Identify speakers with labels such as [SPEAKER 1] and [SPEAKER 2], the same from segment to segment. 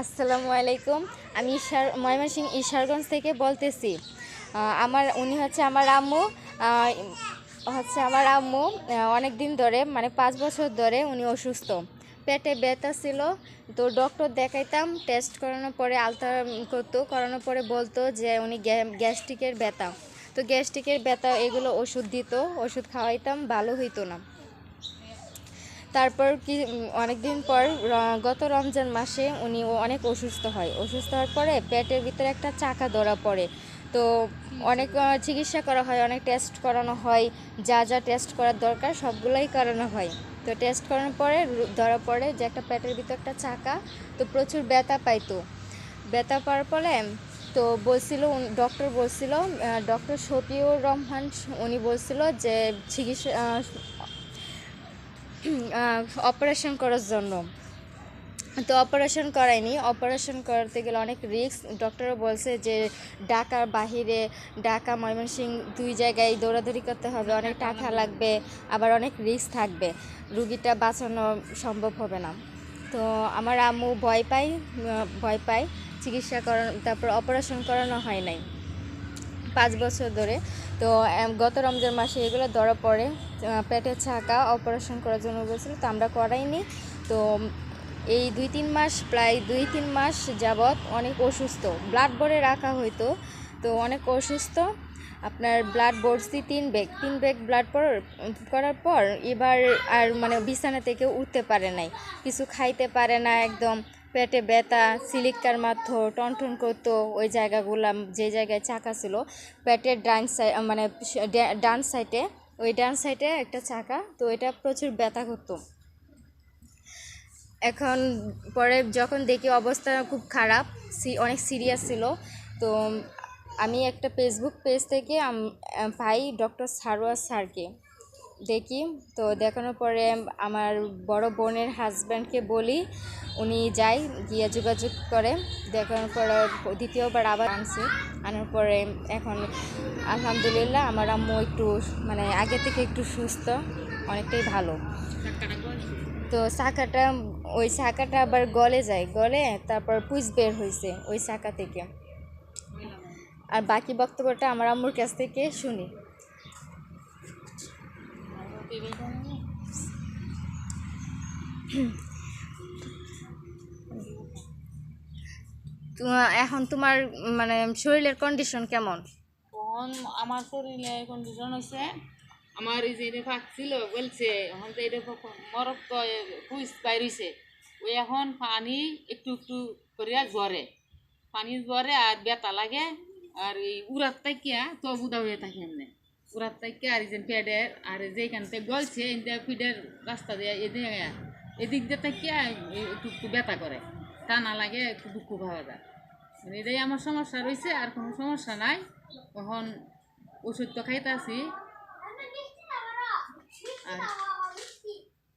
[SPEAKER 1] আসসালামু আলাইকুম। আমি ঈশ্বর ময়মনসিং ঈশ্বরগঞ্জ থেকে বলতেছি। আমার উনি হচ্ছে আমার আম্মু। হচ্ছে আমার আম্মু অনেক দিন ধরে মানে পাঁচ বছর ধরে উনি অসুস্থ। পেটে ব্যথা ছিল, তো ডক্টর দেখাইতাম টেস্ট করানোর পরে আলতা করতো, করানোর পরে বলতো যে উনি গ্যাস্ট্রিকের ব্যথা। তো গ্যাস্ট্রিকের ব্যথা, এগুলো ওষুধ দিত, ওষুধ খাওয়াইতাম, ভালো হইতো না। তারপর কি অনেক দিন পর গত রমজান মাসে উনি অনেক অসুস্থ হয়। অসুস্থ হওয়ার পরে পেটের ভিতরে একটা চাকা ধরা পড়ে। তো অনেক চিকিৎসা করা হয়, অনেক টেস্ট করানো হয়, যা যা টেস্ট করার দরকার সবগুলোই করানো হয়। তো টেস্ট করানোর পরে ধরা পড়ে যে একটা পেটের ভিতরে একটা চাকা, তো প্রচুর ব্যথা পাইতো। ব্যথা পাওয়ার ফলে তো বলছিল ডক্টর বলছিল ডক্টর শফিউর রহমান, উনি বলছিল যে চিকিৎসা অপারেশন করার জন্য। তো অপারেশন করায়নি। অপারেশন করতে গেলে অনেক রিস্ক ডক্টরও বলছে যে ঢাকার বাহিরে ঢাকা ময়মনসিং দুই জায়গায় দৌড়াদৌড়ি করতে হবে। অনেক টাকা লাগবে আবার অনেক রিস্ক থাকবে। রুগীটা বাঁচানো সম্ভব হবে না। তো আমার আম্মু ভয় পাই ভয় পায়। চিকিৎসা করানো তারপর অপারেশন করানো হয় নাই। পাঁচ বছর ধরে। তো গত রমজান মাসে এগুলো ধরা পড়ে। পেটের ছাকা, অপারেশন করার জন্য বলছিল, তো আমরা করাইনি। তো এই দুই তিন মাস, প্রায় দুই তিন মাস যাবৎ অনেক অসুস্থ। ব্লাড বোর্ডে রাখা হইতো, তো অনেক অসুস্থ। আপনার ব্লাড বড়ছি তিন ব্যাগ তিন ব্যাগ ব্লাড পর, করার পর এবার আর মানে বিছানা থেকে উঠতে পারে নাই। কিছু খাইতে পারে না একদম। পেটে ব্যথা সিলিকার মাথ, টনটন করতো, ওই জায়গাগুলো, যে জায়গায় চাকা ছিল, পেটের ডান সাইড মানে ডান সাইডে, ওই ডান সাইডে একটা চাকা, তো এটা প্রচুর ব্যথা করতো। এখন পরে যখন দেখি অবস্থা খুব খারাপ অনেক সিরিয়াস ছিল, তো আমি একটা ফেসবুক পেজ থেকে পাই ডক্টর সারোয়ার স্যারকে। দেখি। তো দেখানোর পরে আমার বড় বোনের হাজব্যান্ডকে বলি, উনি যায়, গিয়ে যোগাযোগ করে। দেখানোর পরে দ্বিতীয়বার আবার আনছে। আনার পরে এখন আলহামদুলিল্লাহ আমার আম্মু একটু মানে আগে থেকে একটু সুস্থ, অনেকটাই ভালো। তো শাখাটা, ওই শাখাটা আবার গলে যায়, গলে তারপর পুষ বের হয়েছে ওই শাখা থেকে। আর বাকি বক্তব্যটা আমার আম্মুর কাছ থেকে শুনি। এখন তোমার মানে শরীরের কন্ডিশন কেমন?
[SPEAKER 2] আমার শরীরে কন্ডিশন হয়েছে আমার এই যে এটা ফাঁকছিল বলছে, এখন তো এটা মরক তো পুইস বাইরেছে, ওই এখন পানি একটু একটু করিয়া জ্বরে পানি জ্বরে আর বেতা লাগে, আর এই উড়াত তাকিয়া তো বুদা হয়ে থাকে এমনি। উড়াত তাকিয়া আর এই যে পেডের আর যেখান থেকে গলছে পিডের রাস্তা দিয়ে এদিকে এদিক দিয়ে এই একটু বেতা করে। টানা লাগে একটু দুঃখ পাওয়া যায়। মানে এটাই আমার সমস্যা রয়েছে আর কোনো সমস্যা নাই। তখন ওষুধ তো খাইতে আছি আর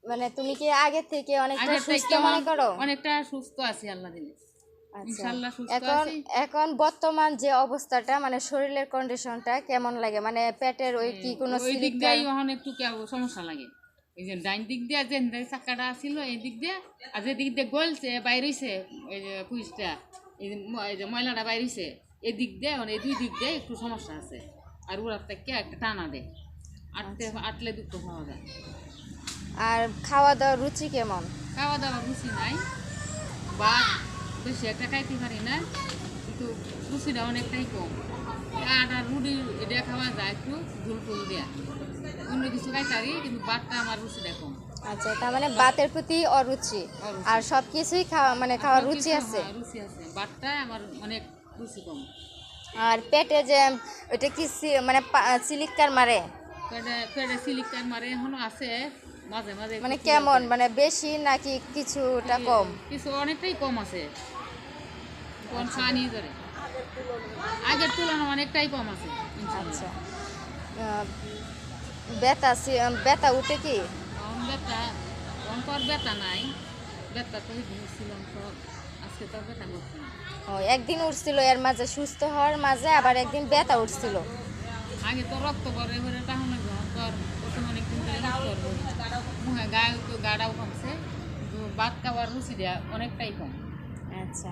[SPEAKER 1] মানে তুমি কি আগে থেকে অনেকটা
[SPEAKER 2] আগের
[SPEAKER 1] সুস্থ
[SPEAKER 2] থেকে
[SPEAKER 1] মনে করো?
[SPEAKER 2] অনেকটা সুস্থ আছি আল্লাহ দিলে। সুস্থ
[SPEAKER 1] এখন এখন বর্তমান যে অবস্থাটা মানে শরীরের কন্ডিশনটা কেমন লাগে? মানে পেটের ওই কি কোনো
[SPEAKER 2] দিক দিয়ে এখন একটু সমস্যা লাগে। এই যে ডাইন দিক দিয়ে যে চাকাটা ছিল এই দিক দিয়ে আর যে দিক দিয়ে গলছে বাইরেছে এই যে পুলিশটা এই যে ময়লাটা বাইরেছে এই দিক দিয়ে মানে দুই দিক দিয়ে একটু সমস্যা আছে। আর ওরা থেকে একটা টানা দেয় আটতে আটলে দুঃখ পাওয়া যায়।
[SPEAKER 1] আর খাওয়া দাওয়ার রুচি কেমন?
[SPEAKER 2] খাওয়া দাওয়া রুচি নাই ভাত বেশি একটা খাইতে পারি না কিন্তু রুচিটা অনেকটাই কম। আটা রুটি এটা খাওয়া যায় একটু ঝুল টুল দেয়া। অন্য কিছু কিন্তু আমার রুচিটা কম।
[SPEAKER 1] আচ্ছা তার মানে বাতের প্রতি অরুচি। আর সব কিছুই খাওয়া মানে খাওয়ার রুচি আছে?
[SPEAKER 2] রুচি আছে। ভাতটা আমার অনেক রুচি কম।
[SPEAKER 1] আর পেটে যে ওইটা কি মানে সিলিকার মারে?
[SPEAKER 2] পেটে পেটে সিলিকার মারে এখনও আছে। মাঝে মাঝে
[SPEAKER 1] মানে কেমন? মানে বেশি নাকি কিছুটা কম?
[SPEAKER 2] কিছু অনেকটাই কম আছে। আগের তুলনায় অনেকটাই কম আছে।
[SPEAKER 1] আচ্ছা। ব্যথা ব্যথা উঠে কি?
[SPEAKER 2] অঙ্কর নাই। বেতা তো ছিলাম সব। আজকে তো বেতা করছে
[SPEAKER 1] ও একদিন উঠছিল এর মাঝে সুস্থ হওয়ার মাঝে আবার একদিন ব্যথা উঠছিল।
[SPEAKER 2] আগে তো রক্ত করে তাহলে গ্রহণ প্রথম অনেকদিন ধরে রক্ত মুখে গায়ে তো গাড়াও কমছে ভাত খাওয়ার রুচি দেওয়া অনেকটাই কম।
[SPEAKER 1] আচ্ছা।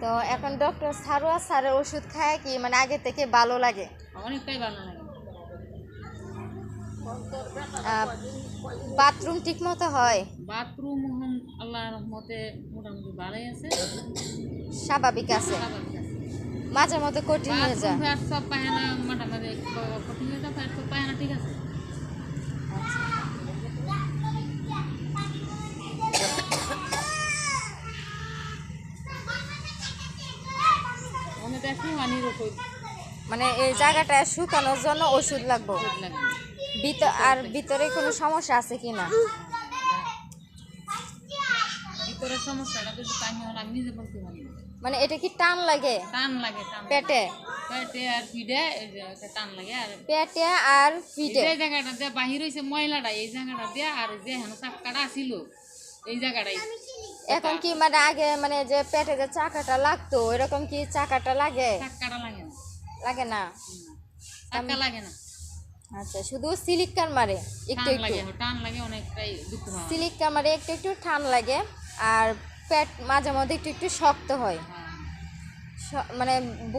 [SPEAKER 1] তো এখন ডক্টর সারোয়া স্যারের ওষুধ খায় কি মানে আগে থেকে ভালো লাগে?
[SPEAKER 2] অনেকটাই ভালো লাগে।
[SPEAKER 1] বাথরুম ঠিক মতো হয়?
[SPEAKER 2] বাথরুম আল্লাহর রহমতে মোটামুটি ভালোই আছে।
[SPEAKER 1] স্বাভাবিক আছে? মাঝে মধ্যে কঠিন হয়ে যায়।
[SPEAKER 2] সব পায়না মোটামুটি কঠিন হয়ে যায় সব পায়না ঠিক আছে অনেক দেখি পানির ওষুধ
[SPEAKER 1] মানে এই জায়গাটা শুকানোর জন্য ওষুধ লাগবে। ভিতর আর ভিতরে কোনো সমস্যা আছে কি না। মানে এটা কি টান লাগে?
[SPEAKER 2] টান লাগে
[SPEAKER 1] পেটে?
[SPEAKER 2] পেটে আর পিঠে এই টান লাগে আর
[SPEAKER 1] পেটে আর
[SPEAKER 2] এই
[SPEAKER 1] পিঠে
[SPEAKER 2] যে জায়গাটা দিয়ে বাহির হয়েছে ময়লাটা এই জায়গাটা দিয়ে আর যে হেন চাপকাটা ছিল এই জায়গাটাই।
[SPEAKER 1] এখন কি মানে আগে মানে যে পেটে যে চাকাটা লাগতো এরকম কি চাকাটা লাগে?
[SPEAKER 2] লাগে না।
[SPEAKER 1] লাগে না?
[SPEAKER 2] চাপকা লাগে না।
[SPEAKER 1] আচ্ছা শুধু সিলিকার মারে একটু একটু?
[SPEAKER 2] লাগে টান লাগে অনেকটাই দুঃখ
[SPEAKER 1] সিলিকার মারে একটু একটু ঠান লাগে আর পেট মাঝে মধ্যে একটু একটু শক্ত হয়।
[SPEAKER 2] হ্যাঁ।
[SPEAKER 1] মানে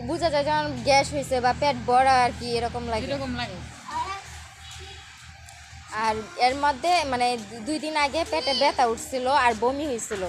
[SPEAKER 1] বোঝা যায় যেমন গ্যাস হয়েছে বা পেট বড় আর কি এরকম লাগে।
[SPEAKER 2] এরকম লাগে।
[SPEAKER 1] আর এর মধ্যে মানে দুই দিন আগে পেটে ব্যথা উঠছিল আর বমি হয়েছিল।